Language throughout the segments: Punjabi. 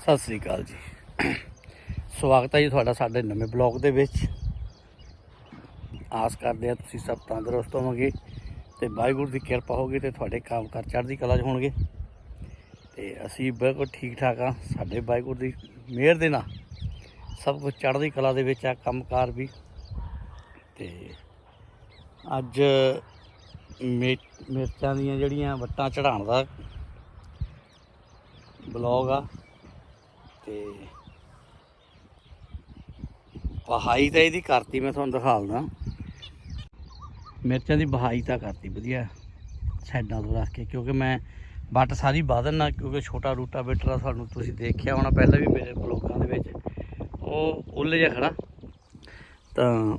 ਸਤਿ ਸ੍ਰੀ ਅਕਾਲ ਜੀ। ਸਵਾਗਤ ਹੈ ਜੀ ਤੁਹਾਡਾ ਸਾਡੇ ਨਵੇਂ ਬਲੌਗ ਦੇ ਵਿੱਚ। ਆਸ ਕਰਦੇ ਹਾਂ ਤੁਸੀਂ ਸਭ ਤੰਦਰੁਸਤ ਹੋਵੋਗੇ ਤੇ ਵਾਹਿਗੁਰੂ ਦੀ ਕਿਰਪਾ ਹੋਗੀ ਤੇ ਤੁਹਾਡੇ ਕੰਮ ਕਰ ਚੜ੍ਹਦੀ ਕਲਾ 'ਚ ਹੋਣਗੇ। ਤੇ ਅਸੀਂ ਬਿਲਕੁਲ ਠੀਕ ਠਾਕ ਆ ਸਾਡੇ ਵਾਹਿਗੁਰੂ ਦੀ ਮਿਹਰ ਦੇ ਨਾਲ ਸਭ ਕੁਝ ਚੜ੍ਹਦੀ ਕਲਾ ਦੇ ਵਿੱਚ ਆ ਕੰਮਕਾਰ ਵੀ। ਤੇ ਅੱਜ ਮਿਰ- ਮਿਰਚਾਂ ਦੀਆਂ ਜਿਹੜੀਆਂ ਵੱਟਾਂ ਚੜਾਉਣ ਦਾ ਬਲੌਗ ਆ ਤੇ ਬਹਾਈ ਤਾਂ ਇਹਦੀ ਕਰਤੀ, ਮੈਂ ਤੁਹਾਨੂੰ ਦਿਖਾ ਦਿੰਦਾ। ਮਿਰਚਾਂ ਦੀ ਬਹਾਈ ਤਾਂ ਕਰਤੀ, ਵਧੀਆ। ਸਾਈਡਾਂ ਤੋਂ ਰੱਖ ਕੇ, ਕਿਉਂਕਿ ਮੈਂ ਵੱਟ ਸਾਰੀ ਬਾਹ ਦਿੰਨਾ ਕਿਉਂਕਿ ਛੋਟਾ ਰੂਟਾ ਬੇਟਰਾ ਸਾਨੂੰ ਤੁਸੀਂ ਦੇਖਿਆ ਹੋਣਾ ਪਹਿਲਾਂ ਵੀ ਮੇਰੇ ਬਲੌਗਾਂ ਦੇ ਵਿੱਚ। ਉਹ ਉੱਲ ਜਿਹਾ ਖੜਾ। ਤਾਂ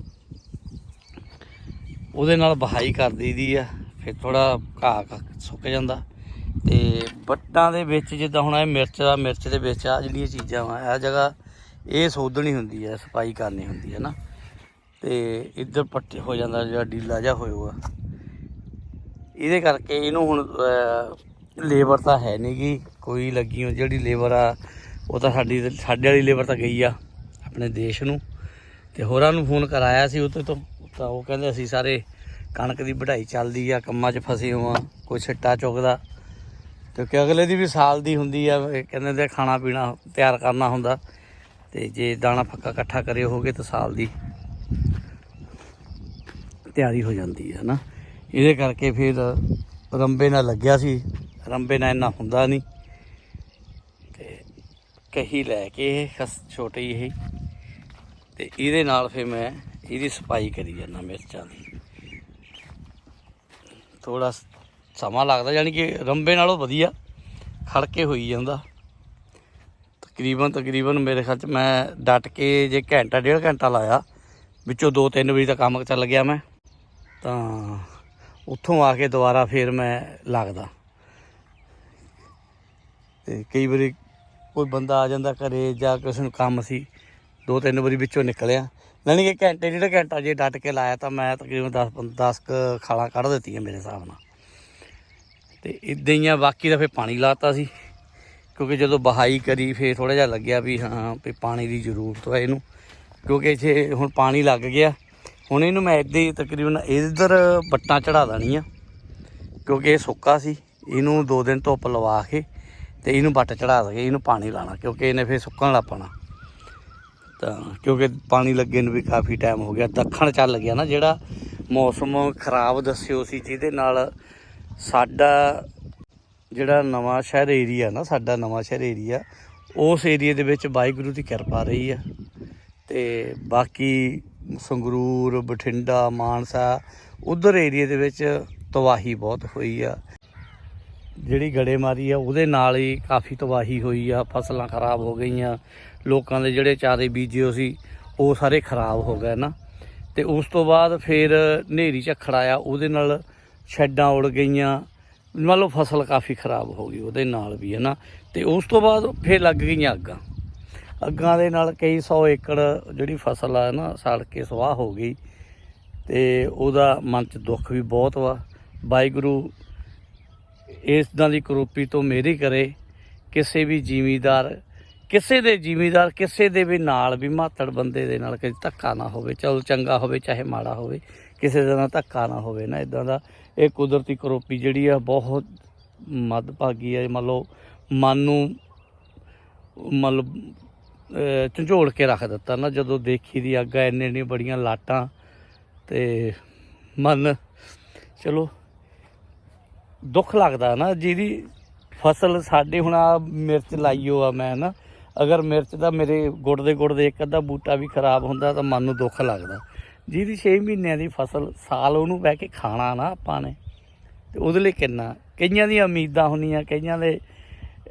ਉਹਦੇ ਨਾਲ ਬਹਾਈ ਕਰ ਦਈਦੀ ਆ, ਫਿਰ ਥੋੜਾ ਘਾਹ ਘਾਹ ਸੁੱਕ ਜਾਂਦਾ। ਤੇ ਵੱਟਾਂ ਦੇ ਵਿੱਚ ਜਿੱਦਾਂ ਹੁਣ ਇਹ ਮਿਰਚ ਦਾ ਮਿਰਚ ਦੇ ਵਿੱਚ ਆ ਜਿਹੜੀਆਂ ਚੀਜ਼ਾਂ ਵਾ, ਇਹ ਜਗ੍ਹਾ ਇਹ ਸੋਧਣੀ ਹੁੰਦੀ ਹੈ ਸਫ਼ਾਈ ਕਰਨੀ ਹੁੰਦੀ ਹੈ ਨਾ। ਤੇ ਇੱਧਰ ਪੱਟੇ ਹੋ ਜਾਂਦਾ, ਜਿਹੜਾ ਡੀਲਾ ਜਿਹਾ ਹੋਇਆ ਇਹਦੇ ਕਰਕੇ ਇਹਨੂੰ ਹੁਣ ਲੇਬਰ ਤਾਂ ਹੈ ਨਹੀਂ ਗੀ, ਕੋਈ ਲੱਗੀ ਹੋਈ, ਜਿਹੜੀ ਲੇਬਰ ਆ, ਉਹ ਤਾਂ ਸਾਡੀ, ਸਾਡੇ ਵਾਲੀ ਲੇਬਰ ਤਾਂ ਗਈ ਆ, ਆਪਣੇ ਦੇਸ਼ ਨੂੰ। ਤੇ ਹੋਰਾਂ ਨੂੰ ਫੋਨ ਕਰਾਇਆ ਸੀ ਉੱਤੇ ਤੋਂ, ਤਾਂ ਉਹ ਕਹਿੰਦੇ ਅਸੀਂ ਸਾਰੇ ਕਣਕ ਦੀ ਵਢਾਈ ਚੱਲਦੀ ਆ, ਕੰਮਾਂ 'ਚ ਫਸੇ ਹੋਵਾਂ, ਕੋਈ ਛਿੱਟਾ ਚੁੱਕਦਾ। ਕਿਉਂਕਿ ਅਗਲੇ ਦੀ ਵੀ ਸਾਲ ਦੀ ਹੁੰਦੀ ਆ, ਇਹ ਕਹਿੰਦੇ ਤੇ ਖਾਣਾ ਪੀਣਾ ਤਿਆਰ ਕਰਨਾ ਹੁੰਦਾ। ਤੇ ਜੇ ਦਾਣਾ ਫੱਕਾ ਇਕੱਠਾ ਕਰੇ ਹੋਗੇ ਤਾਂ ਸਾਲ ਦੀ ਤਿਆਰੀ ਹੋ ਜਾਂਦੀ ਹੈ ਨਾ ਇਹਦੇ ਕਰਕੇ ਫਿਰ ਰੰਬੇ ਨਾਲ ਲੱਗਿਆ ਸੀ। ਰੰਬੇ ਨਾਲ ਇੰਨਾ ਹੁੰਦਾ ਨਹੀਂ। ਤੇ ਕਹੀ ਲੈ ਕੇ ਇਹ ਖਸ ਛੋਟੀ ਇਹ ਤੇ ਇਹਦੇ ਨਾਲ ਫਿਰ ਮੈਂ ਇਹਦੀ ਸਫ਼ਾਈ ਕਰੀ ਜਾਂਦਾ ਮਿਰਚਾਂ ਦੀ। ਥੋੜਾ ਸਮਾਂ ਲੱਗਦਾ, ਯਾਨੀ ਕਿ ਰੰਬੇ ਨਾਲੋਂ ਵਧੀਆ ਖੜ ਕੇ ਹੋਈ ਜਾਂਦਾ। ਤਕਰੀਬਨ ਤਕਰੀਬਨ ਮੇਰੇ ਖਿਆਲ ਚ ਮੈਂ ਡਟ ਕੇ ਜੇ ਘੰਟਾ, ਡੇਢ ਘੰਟਾ ਲਾਇਆ, ਵਿੱਚੋਂ 2-3 ਵਜੇ ਦਾ ਕੰਮ ਚੱਲ ਗਿਆ ਮੈਂ, ਤਾਂ ਉੱਥੋਂ ਆ ਕੇ ਦੁਬਾਰਾ ਫੇਰ ਮੈਂ ਲੱਗਦਾ। ਤੇ ਕਈ ਵਾਰੀ ਕੋਈ ਬੰਦਾ ਆ ਜਾਂਦਾ ਘਰੇ ਜਾਂ ਕਿਸੇ ਨੂੰ ਕੰਮ ਸੀ, ਦੋ ਤਿੰਨ ਵਾਰੀ ਵਿੱਚੋਂ ਨਿਕਲਿਆ। ਯਾਨੀ ਕਿ ਘੰਟੇ, ਡੇਢ ਘੰਟਾ ਜੇ ਡਟ ਕੇ ਲਾਇਆ ਤਾਂ ਮੈਂ ਤਕਰੀਬਨ 10 10 ਕ ਖਾਲਾਂ ਕੱਢ ਦਿੱਤੀਆਂ ਮੇਰੇ ਹਿਸਾਬ ਨਾਲ। ਤੇ ਇਦਾਂ ਹੀ ਆ, ਬਾਕੀ ਦਾ ਫੇ ਪਾਣੀ ਲਾਤਾ ਸੀ। ਕਿਉਂਕਿ ਜਦੋਂ ਬਹਾਈ ਕਰੀ ਫੇ ਥੋੜਾ ਜਿਹਾ ਲੱਗਿਆ ਵੀ ਹਾਂ, ਵੀ ਪਾਣੀ ਦੀ ਜ਼ਰੂਰਤ ਹੈ ਇਹਨੂੰ। ਕਿਉਂਕਿ ਇੱਥੇ ਹੁਣ ਪਾਣੀ ਲੱਗ ਗਿਆ। ਹੁਣ ਇਹਨੂੰ ਮੈਂ ਇੱਦਾਂ ਹੀ ਤਕਰੀਬਨ ਇਧਰ ਬੱਟਾਂ ਚੜਾ ਦੇਣੀਆਂ। ਕਿਉਂਕਿ ਇਹ ਸੁੱਕਾ ਸੀ, ਇਹਨੂੰ ਦੋ ਦਿਨ ਧੁੱਪ ਲਵਾ ਕੇ ਤੇ ਇਹਨੂੰ ਬੱਟ ਚੜਾ ਦੇ ਇਹਨੂੰ ਪਾਣੀ ਲਾਣਾ, ਕਿਉਂਕਿ ਇਹਨੇ ਫੇ ਸੁੱਕਣ ਲੱਗ ਪੈਣਾ। ਤਾਂ ਕਿਉਂਕਿ ਪਾਣੀ ਲੱਗੇ ਨੂੰ ਵੀ ਕਾਫੀ ਟਾਈਮ ਹੋ ਗਿਆ। ਦੱਖਣ ਚੱਲ ਗਿਆ ਨਾ ਜਿਹੜਾ ਮੌਸਮ ਖਰਾਬ ਦੱਸਿਓ ਸੀ, ਜਿਹਦੇ ਨਾਲ ਸਾਡਾ ਜਿਹੜਾ ਨਵਾਂ ਸ਼ਹਿਰ ਏਰੀਆ ਨਾ, ਸਾਡਾ ਨਵਾਂ ਸ਼ਹਿਰ ਏਰੀਆ, ਉਸ ਏਰੀਆ ਦੇ ਵਿੱਚ ਵਾਹਿਗੁਰੂ ਦੀ ਕਿਰਪਾ ਰਹੀ ਆ। ਤੇ ਬਾਕੀ ਸੰਗਰੂਰ, ਬਠਿੰਡਾ, ਮਾਨਸਾ, ਉਧਰ ਏਰੀਆ ਦੇ ਵਿੱਚ ਤਬਾਹੀ ਬਹੁਤ ਹੋਈ ਆ। ਜਿਹੜੀ ਗੜੇਮਾਰੀ ਆ, ਉਹਦੇ ਨਾਲ ਹੀ ਕਾਫੀ ਤਬਾਹੀ ਹੋਈ ਆ, ਫਸਲਾਂ ਖਰਾਬ ਹੋ ਗਈਆਂ। ਲੋਕਾਂ ਦੇ ਜਿਹੜੇ ਚਾਰੇ ਬੀਜੇ ਸੀ, ਉਹ ਸਾਰੇ ਖਰਾਬ ਹੋ ਗਏ ਨਾ। ਤੇ ਉਸ ਤੋਂ ਬਾਅਦ ਫਿਰ ਹਨੇਰੀ ਝੱਖੜ ਆਇਆ, ਉਹਦੇ ਨਾਲ ਸ਼ੈੱਡਾਂ ਉੜ ਗਈਆਂ। ਮੰਨ ਲਓ ਫਸਲ ਕਾਫੀ ਖਰਾਬ ਹੋ ਗਈ, ਉਹਦੇ ਨਾਲ ਵੀ ਹੈ ਨਾ ਤੇ ਉਸ ਤੋਂ ਬਾਅਦ ਫਿਰ ਲੱਗ ਗਈਆਂ ਅੱਗਾਂ। ਅੱਗਾਂ ਦੇ ਨਾਲ ਕਈ ਸੌ ਏਕੜ ਜਿਹੜੀ ਫਸਲ ਆ ਨਾ, ਸੜ ਕੇ ਸਵਾਹ ਹੋ ਗਈ। ਤੇ ਉਹਦਾ ਮਨ 'ਚ ਦੁੱਖ ਵੀ ਬਹੁਤ ਵਾ। ਵਾਹਿਗੁਰੂ ਇਸ ਦਾ ਦੀ ਕਰੋਪੀ ਤੋਂ ਮੇਰੀ ਕਰੇ। ਕਿਸੇ ਵੀ ਜ਼ਿਮੀਦਾਰ ਕਿਸੇ ਦੇ ਜ਼ਿਮੀਦਾਰ ਕਿਸੇ ਦੇ ਵੀ ਨਾਲ ਵੀ ਮਾਤੜ ਬੰਦੇ ਦੇ ਨਾਲ ਕੋਈ ਧੱਕਾ ਨਾ ਹੋਵੇ, ਚਲ ਚੰਗਾ ਹੋਵੇ, ਚਾਹੇ ਮਾੜਾ ਹੋਵੇ, ਕਿਸੇ ਦੇ ਨਾਲ ਧੱਕਾ ਨਾ ਹੋਵੇ ਨਾ ਇਦਾਂ ਦਾ ਇਹ ਕੁਦਰਤੀ ਕਰੋਪੀ ਜਿਹੜੀ ਆ ਬਹੁਤ ਮੱਦਭਾਗੀ ਹੈ ਮੰਨ ਲਓ ਮਨ ਨੂੰ ਮਤਲਬ ਲਓ ਕੇ ਰੱਖ ਦਿੱਤਾ ਨਾ, ਜਦੋਂ ਦੇਖੀ ਦੀ ਅੱਗ ਇੰਨੇ ਇੰਨੇ ਬੜੀਆਂ ਲਾਟਾਂ ਤੇ ਮਨ, ਚਲੋ ਦੁੱਖ ਲੱਗਦਾ ਨਾ, ਜਿਹਦੀ ਫਸਲ ਸਾਡੇ ਹੁਣ ਆ ਮਿਰਚ ਲਾਈਓ ਆ ਮੈਂ ਨਾ ਅਗਰ ਮਿਰਚ ਦਾ ਮੇਰੇ ਗੁੜ ਦੇ ਗੁੜ ਦੇ ਇੱਕ ਅੱਧਾ ਬੂਟਾ ਵੀ ਖਰਾਬ ਹੁੰਦਾ ਤਾਂ ਮਨ ਨੂੰ ਦੁੱਖ ਲੱਗਦਾ। ਜਿਹਦੀ 6 ਮਹੀਨਿਆਂ ਦੀ ਫਸਲ ਸਾਲ ਉਹਨੂੰ ਬਹਿ ਕੇ ਖਾਣਾ ਨਾ ਆਪਾਂ ਨੇ, ਤੇ ਉਹਦੇ ਲਈ ਕਿੰਨਾ? ਕਈਆਂ ਦੀਆਂ ਉਮੀਦਾਂ ਹੁੰਦੀਆਂ, ਕਈਆਂ ਦੇ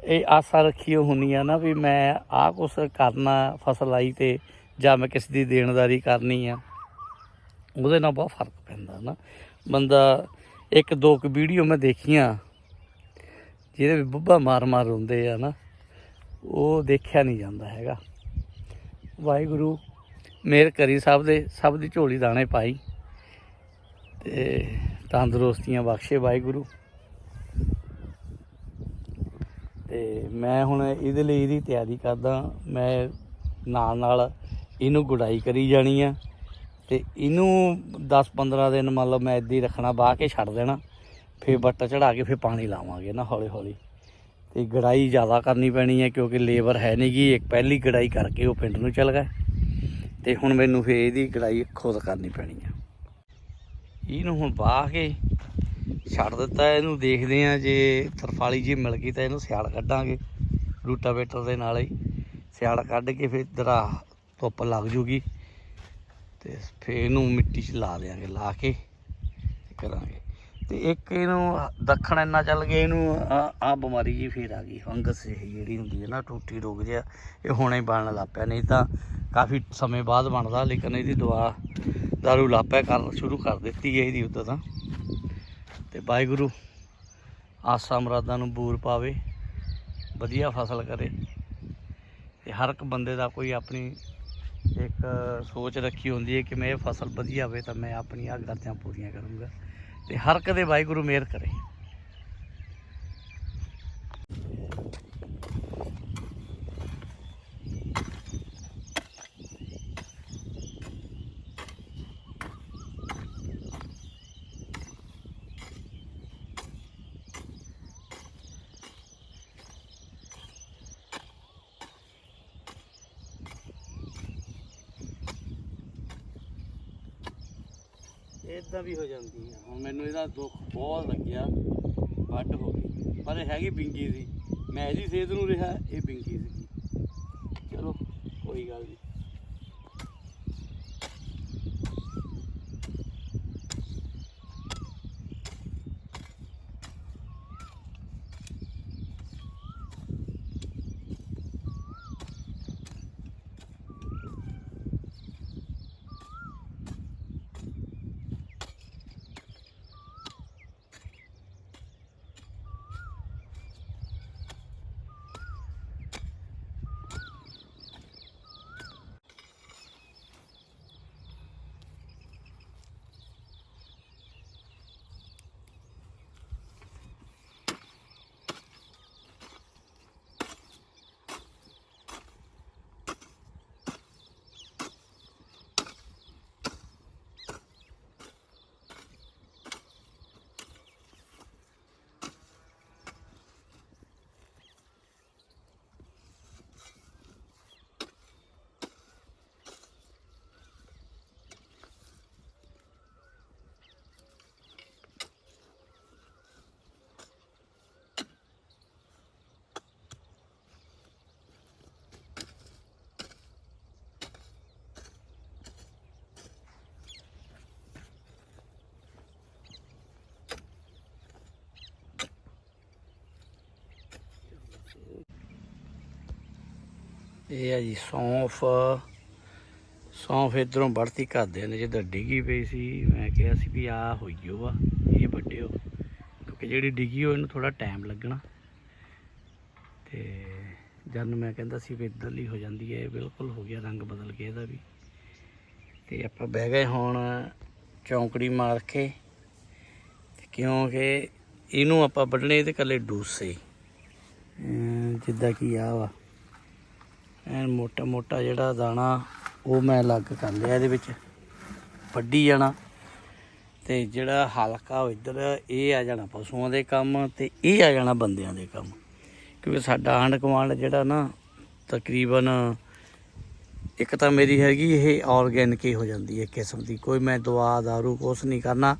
ਇਹ ਆਸਾਂ ਰੱਖੀਆਂ ਹੁੰਦੀਆਂ ਨਾ ਵੀ ਮੈਂ ਆਹ ਕੁਛ ਕਰਨਾ ਫਸਲ ਆਈ ਤੇ ਜਾਂ ਮੈਂ ਕਿਸ ਦੀ ਦੇਣਦਾਰੀ ਕਰਨੀ ਆ। ਉਹਦੇ ਨਾਲ ਬਹੁਤ ਫ਼ਰਕ ਪੈਂਦਾ ਨਾ। ਬੰਦਾ ਇੱਕ ਦੋ ਕੁ ਵੀਡੀਓ ਮੈਂ ਦੇਖੀਆਂ, ਜਿਹਦੇ ਵਿੱਚ ਬੁੱਬਾ ਮਾਰ ਮਾਰ ਹੁੰਦੇ ਆ ਨਾ। ਉਹ ਦੇਖਿਆ ਨਹੀਂ ਜਾਂਦਾ ਹੈਗਾ। ਵਾਹਿਗੁਰੂ ਮੇਰ ਕਰੀ ਸਭ ਦੇ, ਸਭ ਦੀ ਝੋਲੀ ਦਾਣੇ ਪਾਈ ਤੇ ਤੰਦਰੁਸਤੀਆਂ ਬਖਸ਼ੇ ਵਾਹਿਗੁਰੂ। ਤੇ ਮੈਂ ਹੁਣ ਇਹਦੇ ਲਈ ਇਹਦੀ ਤਿਆਰੀ ਕਰਦਾ, ਮੈਂ ਨਾਲ ਨਾਲ ਇਹਨੂੰ ਗੁਡਾਈ ਕਰੀ ਜਾਣੀ ਆ ਤੇ ਇਹਨੂੰ 10-15 ਦਿਨ ਮਤਲਬ ਮੈਂ ਇੱਦਾਂ ਹੀ ਰੱਖਣਾ ਬਾਹ ਕੇ ਛੱਡ ਦੇਣਾ, ਫੇਰ ਬੱਟਾ ਚੜਾ ਕੇ ਫੇਰ ਪਾਣੀ ਲਾਵਾਂਗੇ ਨਾ ਹੌਲੀ ਹੌਲੀ ਤੇ ਗੜਾਈ ਜ਼ਿਆਦਾ ਕਰਨੀ ਪੈਣੀ ਹੈ ਕਿਉਂਕਿ ਲੇਬਰ ਹੈ ਨਹੀਂ ਗਈ ਇੱਕ ਪਹਿਲੀ ਗੜਾਈ ਕਰਕੇ ਉਹ ਪਿੰਡ ਨੂੰ ਚਲ ਗਏ। ਤੇ ਹੁਣ ਮੈਨੂੰ ਫੇਰ ਇਹਦੀ ਗੜਾਈ ਖੁਦ ਕਰਨੀ ਪੈਣੀ ਆ। ਇਹਨੂੰ ਹੁਣ ਬਾਹ ਕੇ ਛੱਡ ਦਿੱਤਾ ਇਹਨੂੰ ਦੇਖਦੇ ਆ ਜੇ ਤਰਫਾਲੀ ਜੀ ਮਿਲ ਗਈ ਤਾਂ ਇਹਨੂੰ ਸਿਆਲ ਕੱਢਾਂਗੇ। ਰੂਟਾਵੇਟਰ ਦੇ ਨਾਲ ਹੀ ਸਿਆਲ ਕੱਢ ਕੇ ਫਿਰ ਦਰਾ ਧੁੱਪ ਲੱਗ ਜੂਗੀ। ਤੇ ਫਿਰ ਇਹਨੂੰ ਮਿੱਟੀ 'ਚ ਲਾ ਦੇਾਂਗੇ ਲਾ ਕੇ ਕਰਾਂਗੇ। ਤੇ ਇੱਕ ਇਹਨੂੰ ਦੱਖਣ ਇੰਨਾ ਚੱਲ ਗਿਆ, ਇਹਨੂੰ ਆ ਬਿਮਾਰੀ ਜੀ ਫੇਰ ਆ ਗਈ, ਫੰਗਸ ਇਹ ਜਿਹੜੀ ਹੁੰਦੀ ਹੈ ਨਾ, ਟੂਟੀ ਰੋਗ ਜਿਹਾ, ਇਹ ਹੁਣੇ ਹੀ ਬਣਨ ਲੱਗ ਪਿਆ, ਨਹੀਂ ਤਾਂ ਕਾਫੀ ਸਮੇਂ ਬਾਅਦ ਬਣਦਾ, ਲੇਕਿਨ ਇਹਦੀ ਦਵਾ ਦਾਰੂ ਲਾਪਿਆ ਕਰਨ ਸ਼ੁਰੂ ਕਰ ਦਿੱਤੀ ਹੈ ਇਹਦੀ ਉਦੋਂ ਤਾਂ। ਤੇ ਵਾਹਿਗੁਰੂ ਆਸਾਂ ਮਰਾਦਾਂ ਨੂੰ ਬੂਰ ਪਾਵੇ, ਵਧੀਆ ਫਸਲ ਕਰੇ, ਤੇ ਹਰ ਇੱਕ ਬੰਦੇ ਦਾ ਕੋਈ ਆਪਣੀ ਇੱਕ ਸੋਚ ਰੱਖੀ ਹੁੰਦੀ ਹੈ ਕਿ ਮੈਂ ਇਹ ਫਸਲ ਵਧੀਆ ਹੋਵੇ ਤਾਂ ਮੈਂ ਆਪਣੀ ਆ ਪੂਰੀਆਂ ਕਰੂੰਗਾ। ਤੇ ਹਰ ਕਦੇ ਵਾਹਿਗੁਰੂ ਮਿਹਰ ਕਰੇ। ਇਦਾਂ ਵੀ ਹੋ ਜਾਂਦੀ ਹੈ ਹੁਣ ਮੈਨੂੰ ਇਹਦਾ ਦੁੱਖ ਬਹੁਤ ਲੱਗਿਆ, ਵੱਡ ਹੋ ਗਈ। ਪਰ ਇਹ ਹੈਗੀ ਬਿੰਗੀ ਸੀ। ਮੈਂ ਇਹਦੀ ਸਿਹਤ ਨੂੰ ਰਿਹਾ, ਇਹ ਬਿੰਗੀ ਸੀ ਚਲੋ, ਕੋਈ ਗੱਲ ਨਹੀਂ ਇਹ ਆ ਜੀ ਸੌਂਫ। ਸੌਂਫ ਇਧਰੋਂ ਵੜਤੀ ਕਰਦੇ ਨੇ ਜਿੱਦਾਂ ਡਿੱਗੀ ਪਈ ਸੀ। ਮੈਂ ਕਿਹਾ ਸੀ ਵੀ ਆ ਹੋਈਓ ਆ, ਇਹ ਵੱਡਿਓ। ਕਿਉਂਕਿ ਜਿਹੜੀ ਡਿੱਗੀ ਉਹ ਇਹਨੂੰ ਥੋੜਾ ਟਾਈਮ ਲੱਗਣਾ। ਤੇ ਜਦ ਮੈਂ ਕਹਿੰਦਾ ਸੀ ਵੀ ਇੱਧਰਲੀ ਹੋ ਜਾਂਦੀ ਹੈ ਇਹ ਬਿਲਕੁਲ ਹੋ ਗਿਆ ਰੰਗ ਬਦਲ ਕੇ ਇਹਦਾ ਵੀ। ਤੇ ਆਪਾਂ ਬਹਿ ਗਏ ਹੁਣ ਚੌਂਕੜੀ ਮਾਰ ਕੇ। ਕਿਉਂਕਿ ਇਹਨੂੰ ਆਪਾਂ ਵੱਢਣੇ ਤੇ ਕੱਲੇ ਡੂਸੇ। ਜਿੱਦਾਂ ਕਿ ਆ ਵਾ। ਐਨ ਮੋਟਾ ਮੋਟਾ ਜਿਹੜਾ ਦਾਣਾ ਉਹ ਮੈਂ ਅਲੱਗ ਕਰ ਲਿਆ ਇਹਦੇ ਵਿੱਚ। ਵੱਢੀ ਜਾਣਾ। ਤੇ ਜਿਹੜਾ ਹਲਕਾ ਉਹ ਇੱਧਰ, ਇਹ ਆ ਜਾਣਾ ਪਸ਼ੂਆਂ ਦੇ ਕੰਮ ਤੇ ਇਹ ਆ ਜਾਣਾ ਬੰਦਿਆਂ ਦੇ ਕੰਮ। ਕਿਉਂਕਿ ਸਾਡਾ ਆਂਢ ਗੁਆਂਢ ਜਿਹੜਾ ਨਾ, ਤਕਰੀਬਨ ਇੱਕ ਤਾਂ ਮੇਰੀ ਹੈਗੀ ਇਹ ਆਰਗੈਨਿਕ ਹੀ ਹੋ ਜਾਂਦੀ ਹੈ ਕਿਸਮ ਦੀ। ਕੋਈ ਮੈਂ ਦਵਾ, ਦਾਰੂ ਕੁਛ ਨਹੀਂ ਕਰਨਾ,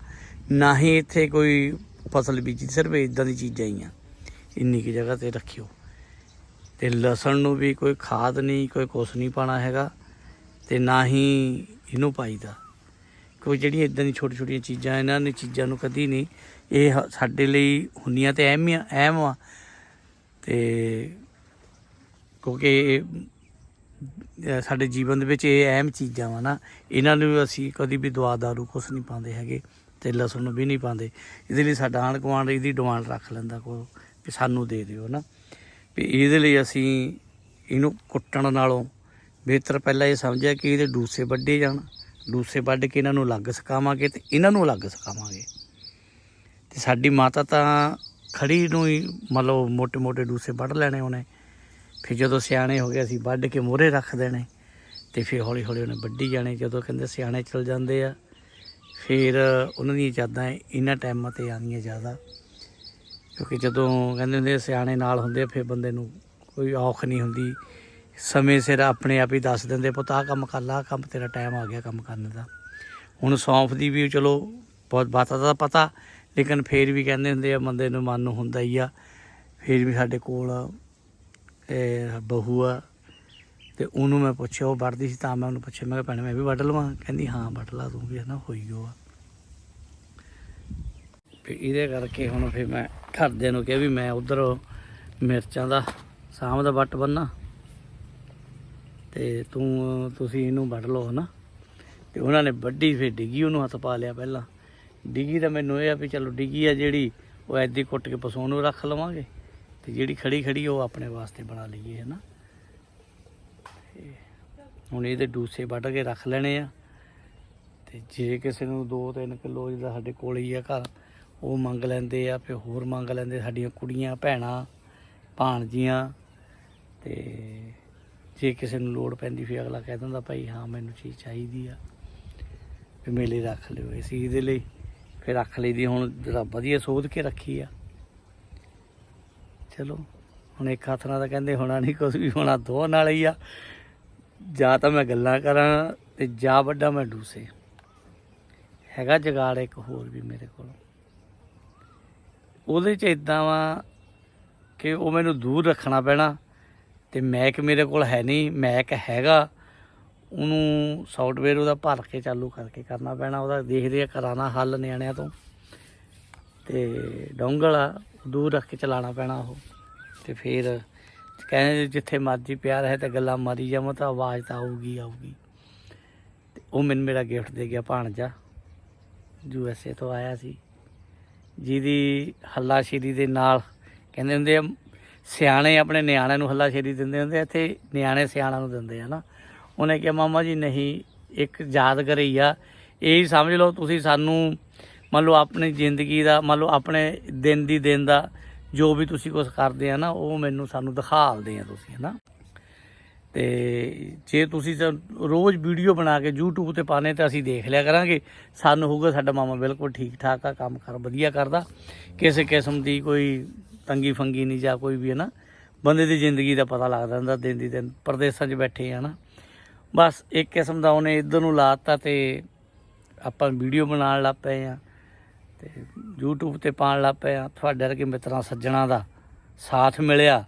ਨਾ ਹੀ ਇੱਥੇ ਕੋਈ ਫਸਲ ਬੀਜੀ, ਸਿਰਫ ਇਦਾਂ ਦੀ ਚੀਜ਼ਾਂ ਹੀ ਆ। ਇੰਨੀ ਕੀ ਜਗ੍ਹਾ ਤੇ ਰੱਖਿਓ। ਤੇ ਲਸਣ ਨੂੰ ਵੀ ਕੋਈ ਖਾਦ ਨਹੀਂ, ਕੋਈ ਕੁਛ ਨਹੀਂ ਪਾਣਾ ਹੈਗਾ ਤੇ ਨਾ ਹੀ ਇਹਨੂੰ ਪਾਈਦਾ। ਕੋਈ ਜਿਹੜੀਆਂ ਇਦਾਂ ਦੀ ਛੋਟੀ ਛੋਟੀਆਂ ਚੀਜ਼ਾਂ, ਇਹਨਾਂ ਨੇ ਚੀਜ਼ਾਂ ਨੂੰ ਕਦੀ ਨਹੀਂ, ਇਹ ਹ- ਸਾਡੇ ਲਈ ਹੁੰਦੀਆਂ ਤੇ ਅਹਿਮ ਆ ਅਹਿਮ ਆ। ਤੇ ਕਿਉਂਕਿ ਸਾਡੇ ਜੀਵਨ ਦੇ ਵਿੱਚ ਇਹ ਅਹਿਮ ਚੀਜ਼ਾਂ ਵਾ ਨਾ, ਇਹਨਾਂ ਨੂੰ ਅਸੀਂ ਕਦੀ ਵੀ ਦਵਾ ਦਾਰੂ ਕੁਛ ਨਹੀਂ ਪਾਉਂਦੇ ਹੈਗੇ ਤੇ ਲਸਣ ਨੂੰ ਵੀ ਨਹੀਂ ਪਾਉਂਦੇ। ਇਹਦੇ ਲਈ ਸਾਡਾ ਆਂਢ ਗੁਆਂਢ ਇਹਦੀ ਡਿਮਾਂਡ ਰੱਖ ਲੈਂਦਾ ਕੋ ਵੀ ਸਾਨੂੰ ਦੇ ਦਿਓ ਨਾ। ਵੀ ਇਹਦੇ ਲਈ ਅਸੀਂ ਇਹਨੂੰ ਕੁੱਟਣ ਨਾਲੋਂ ਬਿਹਤਰ ਪਹਿਲਾਂ ਇਹ ਸਮਝਿਆ ਕਿ ਇਹਦੇ ਡੂਸੇ ਵੱਡੇ ਜਾਣ, ਡੂਸੇ ਵੱਢ ਕੇ ਇਹਨਾਂ ਨੂੰ ਅਲੱਗ ਸਕਾਵਾਂਗੇ ਤੇ ਇਹਨਾਂ ਨੂੰ ਅਲੱਗ ਸਕਾਵਾਂਗੇ ਤੇ ਸਾਡੀ ਮਾਤਾ ਤਾਂ ਖੜੀ ਨੂੰ ਹੀ ਮਤਲਬ ਮੋਟੇ ਮੋਟੇ ਡੂਸੇ ਵੱਢ ਲੈਣੇ ਉਹਨੇ। ਫਿਰ ਜਦੋਂ ਸਿਆਣੇ ਹੋ ਗਏ, ਅਸੀਂ ਵੱਢ ਕੇ ਮੋਰੇ ਰੱਖ ਦੇਣੇ ਤੇ ਫਿਰ ਹੌਲੀ-ਹੌਲੀ ਉਹਨੇ ਵੱਢੀ ਜਾਣੇ। ਜਦੋਂ ਕਹਿੰਦੇ ਸਿਆਣੇ ਚੱਲ ਜਾਂਦੇ ਆ, ਫਿਰ ਉਹਨਾਂ ਦੀਆਂ ਯਾਦਾਂ ਇਹਨਾਂ ਟਾਈਮਾਂ ਤੇ ਆਉਂਦੀਆਂ ਜ਼ਿਆਦਾ। ਕਿਉਂਕਿ ਜਦੋਂ ਕਹਿੰਦੇ ਹੁੰਦੇ ਸਿਆਣੇ ਨਾਲ ਹੁੰਦੇ ਆ, ਫਿਰ ਬੰਦੇ ਨੂੰ ਕੋਈ ਔਖ ਨਹੀਂ ਹੁੰਦੀ। ਸਮੇਂ ਸਿਰ ਆਪਣੇ ਆਪ ਹੀ ਦੱਸ ਦਿੰਦੇ, ਪੁੱਤ, ਆਹ ਕੰਮ ਕਰ ਲਾ, ਆਹ ਕੰਮ ਤੇਰਾ ਟਾਈਮ ਆ ਗਿਆ ਕੰਮ ਕਰਨ ਦਾ। ਹੁਣ ਸੌਂਫ ਦੀ ਵੀ ਚਲੋ ਬਹੁਤ ਬਾਤਾਂ ਦਾ ਪਤਾ, ਲੇਕਿਨ ਫੇਰ ਵੀ ਕਹਿੰਦੇ ਹੁੰਦੇ ਆ, ਬੰਦੇ ਨੂੰ ਮਨ ਨੂੰ ਹੁੰਦਾ ਹੀ ਆ। ਫੇਰ ਵੀ ਸਾਡੇ ਕੋਲ ਇਹ ਬਹੂ ਆ, ਤੇ ਉਹਨੂੰ ਮੈਂ ਪੁੱਛਿਆ, ਉਹ ਵੱਢਦੀ ਸੀ ਤਾਂ ਮੈਂ ਉਹਨੂੰ ਪੁੱਛਿਆ, ਮੈਂ ਕਿਹਾ, ਭੈਣੇ, ਮੈਂ ਵੀ ਵੱਢ ਲਵਾਂ? ਕਹਿੰਦੀ, ਹਾਂ, ਵੱਢ ਲਾ, ਤੂੰ ਵੀ ਹੈ ਨਾ ਹੋਈ ਉਹ ਆ। ਫਿਰ ਇਹਦੇ ਕਰਕੇ ਹੁਣ ਫਿਰ ਮੈਂ ਘਰਦਿਆਂ ਨੂੰ ਕਿਹਾ ਵੀ ਮੈਂ ਉਧਰ ਮਿਰਚਾਂ ਦਾ ਸਾਂਭ ਦਾ ਵੱਟ ਬੰਨਾ ਤੇ ਤੂੰ, ਤੁਸੀਂ ਇਹਨੂੰ ਵੱਢ ਲਓ ਹਨਾ। ਤੇ ਉਹਨਾਂ ਨੇ ਵੱਢੀ, ਫਿਰ ਡਿੱਗੀ ਉਹਨੂੰ ਹੱਥ ਪਾ ਲਿਆ ਪਹਿਲਾਂ। ਡਿੱਗੀ ਤਾਂ ਮੈਨੂੰ ਇਹ ਆ ਵੀ ਚਲੋ ਡਿੱਗੀ ਆ ਜਿਹੜੀ, ਉਹ ਐਦੀ ਕੁੱਟ ਕੇ ਪਸੋਂ ਨੂੰ ਰੱਖ ਲਵਾਂਗੇ। ਤੇ ਜਿਹੜੀ ਖੜੀ ਖੜੀ ਉਹ ਆਪਣੇ ਵਾਸਤੇ ਬਣਾ ਲਈਏ ਹਨਾ। ਤੇ ਹੁਣ ਇਹਦੇ ਡੂਸੇ ਵੱਢ ਕੇ ਰੱਖ ਲੈਣੇ ਆ। ਤੇ ਜੇ ਕਿਸੇ ਨੂੰ 2-3 ਕਿਲੋ ਜਿਹਦਾ ਸਾਡੇ ਕੋਲ ਹੀ ਆ ਘਰ ਉਹ ਮੰਗ ਲੈਂਦੇ ਆ, ਫਿਰ ਹੋਰ ਮੰਗ ਲੈਂਦੇ, ਸਾਡੀਆਂ ਕੁੜੀਆਂ, ਭੈਣਾਂ, ਭਾਣਜੀਆਂ, ਤੇ ਜੇ ਕਿਸੇ ਨੂੰ ਲੋੜ ਪੈਂਦੀ ਫਿਰ ਅਗਲਾ ਕਹਿ ਦਿੰਦਾ, ਭਾਈ ਹਾਂ, ਮੈਨੂੰ ਚੀਜ਼ ਚਾਹੀਦੀ ਆ। ਵੀ ਮੇਲੇ ਰੱਖ ਲਿਓ ਇਸ ਚੀਜ਼ ਦੇ ਲਈ। ਫਿਰ ਰੱਖ ਲਈਦੀ ਹੁਣ ਜਰਾ ਵਧੀਆ ਸੋਧ ਕੇ ਰੱਖੀ ਆ। ਚਲੋ, ਹੁਣ ਇੱਕ ਹੱਥ ਨਾਲ ਤਾਂ ਕਹਿੰਦੇ ਹੋਣਾ ਨਹੀਂ ਕੁਝ ਵੀ, ਹੋਣਾ ਦੋ ਨਾਲ ਹੀ ਆ। ਜਾਂ ਤਾਂ ਮੈਂ ਗੱਲਾਂ ਕਰਾਂ ਤੇ ਜਾਂ ਵੱਡਾ ਮੈਂ ਡੂਸੇ। ਹੈਗਾ ਜਗਾੜ ਇੱਕ ਹੋਰ ਵੀ ਮੇਰੇ ਕੋਲ। ਉਹਦੇ ਚ ਇਦਾਂ ਵਾ ਕਿ ਉਹ ਮੈਨੂੰ ਦੂਰ ਰੱਖਣਾ ਪੈਣਾ ਤੇ ਮੈਕ ਮੇਰੇ ਕੋਲ ਹੈ ਨਹੀਂ, ਮੈਕ ਹੈਗਾ। ਉਹਨੂੰ ਸੌਫਟਵੇਅਰ ਉਹਦਾ ਭਰ ਕੇ ਚਾਲੂ ਕਰਕੇ ਕਰਨਾ ਪੈਣਾ, ਉਹਦਾ ਦੇਖਦੇ ਆ ਕਰਾਣਾ ਹੱਲ ਨਿਆਣਿਆਂ ਤੋਂ। ਤੇ ਡੋਂਗਲ ਆ, ਦੂਰ ਰੱਖ ਕੇ ਚਲਾਉਣਾ ਪੈਣਾ ਉਹ। ਤੇ ਫਿਰ ਕਹਿੰਦੇ ਜਿੱਥੇ ਮਰਜ਼ੀ ਪਿਆ ਰਹੇ ਤੇ ਗੱਲਾਂ ਮਾਰੀ ਜਾਵਾਂ ਤਾਂ ਆਵਾਜ਼ ਤਾਂ ਆਊਗੀ ਆਊਗੀ। ਤੇ ਉਹ ਮੈਨੂੰ ਮੇਰਾ ਗਿਫਟ ਦੇ ਗਿਆ ਭਾਣਜਾ, ਯੂ ਐਸ ਏ ਤੋਂ ਆਇਆ ਸੀ। ਜਿਹਦੀ ਹੱਲਾਸ਼ੇਰੀ ਦੇ ਨਾਲ ਕਹਿੰਦੇ ਹੁੰਦੇ ਆ ਸਿਆਣੇ ਆਪਣੇ ਨਿਆਣਿਆਂ ਨੂੰ ਹੱਲਾਸ਼ੇਰੀ ਦਿੰਦੇ ਹੁੰਦੇ ਆ, ਇੱਥੇ ਨਿਆਣੇ ਸਿਆਣਿਆਂ ਨੂੰ ਦਿੰਦੇ ਆ ਨਾ। ਉਹਨੇ ਕਿਹਾ ਮਾਮਾ ਜੀ ਨਹੀਂ ਇੱਕ ਯਾਦਗਾਰ ਹੀ ਆ। ਇਹ ਹੀ ਸਮਝ ਲਓ ਤੁਸੀਂ ਸਾਨੂੰ ਮੰਨ ਲਓ ਆਪਣੀ ਜ਼ਿੰਦਗੀ ਦਾ ਮੰਨ ਲਓ ਆਪਣੇ ਦਿਨ ਦੀ ਦਿਨ ਦਾ ਜੋ ਵੀ ਤੁਸੀਂ ਕੁਝ ਕਰਦੇ ਆ ਨਾ ਉਹ ਮੈਨੂੰ ਸਾਨੂੰ ਦਿਖਾਲਦੇ ਆ ਤੁਸੀਂ ਹਨਾ ਤੇ ਜੇ ਤੁਸੀਂ ਰੋਜ਼ ਵੀਡੀਓ ਬਣਾ ਕੇ YouTube ਤੇ ਪਾਣੇ ਤਾਂ ਅਸੀਂ ਦੇਖ ਲਿਆ ਕਰਾਂਗੇ। ਸਾਨੂੰ ਹੋਊਗਾ ਸਾਡਾ ਮਾਮਾ ਬਿਲਕੁਲ ਠੀਕ ਠਾਕ ਆ, ਕੰਮ ਕਰ ਵਧੀਆ ਕਰਦਾ। ਕਿਸੇ ਕਿਸਮ ਦੀ ਕੋਈ ਤੰਗੀ ਫੰਗੀ ਨਹੀਂ ਜਾਂ ਕੋਈ ਵੀ ਹੈ ਨਾ, ਬੰਦੇ ਦੀ ਜ਼ਿੰਦਗੀ ਦਾ ਪਤਾ ਲੱਗਦਾ ਹੁੰਦਾ ਦਿਨ ਦੀ ਦਿਨ, ਪਰਦੇਸਾਂ 'ਚ ਬੈਠੇ ਆ ਨਾ। ਬਸ ਇੱਕ ਕਿਸਮ ਦਾ ਉਹਨੇ ਇੱਧਰ ਨੂੰ ਲਾਤਾ ਤੇ ਆਪਾਂ ਵੀਡੀਓ ਬਣਾਉਣ ਲੱਗ ਪਏ ਆ ਤੇ YouTube ਤੇ ਪਾਉਣ ਲੱਗ ਪਏ ਆ। ਤੁਹਾਡੇ ਵਰਗੇ ਮਿੱਤਰਾਂ, ਸੱਜਣਾ ਦਾ ਸਾਥ ਮਿਲਿਆ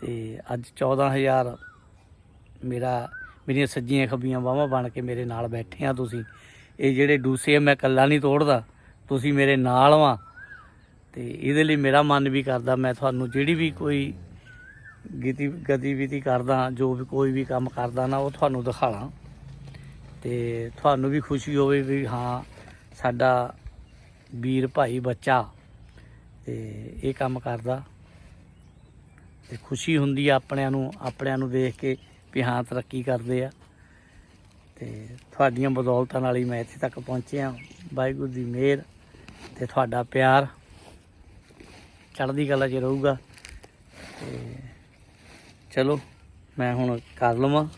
ਤੇ ਅੱਜ 14000 ਮੇਰਾ, ਮੇਰੀਆਂ ਸੱਜੀਆਂ ਖੱਬੀਆਂ ਬਾਹਾਂ ਬਣ ਕੇ ਮੇਰੇ ਨਾਲ ਬੈਠੇ ਆ ਤੁਸੀਂ। ਇਹ ਜਿਹੜੇ ਡੂਸੇ ਮੈਂ ਇਕੱਲਾ ਨਹੀਂ ਤੋੜਦਾ। ਤੁਸੀਂ ਮੇਰੇ ਨਾਲ ਵਾਂ। ਤੇ ਇਹਦੇ ਲਈ ਮੇਰਾ ਮਨ ਵੀ ਕਰਦਾ, ਮੈਂ ਤੁਹਾਨੂੰ ਜਿਹੜੀ ਵੀ ਕੋਈ ਗਤੀ, ਗਤੀਵਿਧੀ ਕਰਦਾ, ਜੋ ਵੀ ਕੋਈ ਵੀ ਕੰਮ ਕਰਦਾ ਨਾ, ਉਹ ਤੁਹਾਨੂੰ ਦਿਖਾਲਾਂ। ਤੇ ਤੁਹਾਨੂੰ ਵੀ ਖੁਸ਼ੀ ਹੋਵੇ ਵੀ ਹਾਂ, ਸਾਡਾ ਵੀਰ ਭਾਈ ਬੱਚਾ ਤੇ ਇਹ ਕੰਮ ਕਰਦਾ। ਤੇ ਖੁਸ਼ੀ ਹੁੰਦੀ ਆ ਆਪਣਿਆਂ ਨੂੰ ਆਪਣਿਆਂ ਨੂੰ ਦੇਖ ਕੇ। ਵੀ ਹਾਂ, ਤਰੱਕੀ ਕਰਦੇ ਆ। ਤੇ ਤੁਹਾਡੀਆਂ ਬਦੌਲਤਾਂ ਨਾਲ ਹੀ ਮੈਂ ਇੱਥੇ ਤੱਕ ਪਹੁੰਚਿਆ ਵਾਹਿਗੁਰੂ ਦੀ ਮਿਹਰ ਤੇ ਤੁਹਾਡਾ ਪਿਆਰ ਚੜ੍ਹਦੀ ਕਲਾ 'ਚ ਰਹੂਗਾ। ਤੇ ਚਲੋ, ਮੈਂ ਹੁਣ ਕਰ ਲਵਾਂ।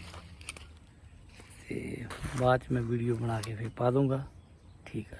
ਤੇ ਬਾਅਦ 'ਚ ਮੈਂ ਵੀਡੀਓ ਬਣਾ ਕੇ ਫਿਰ ਪਾ ਦੂੰਗਾ। ਠੀਕ ਆ।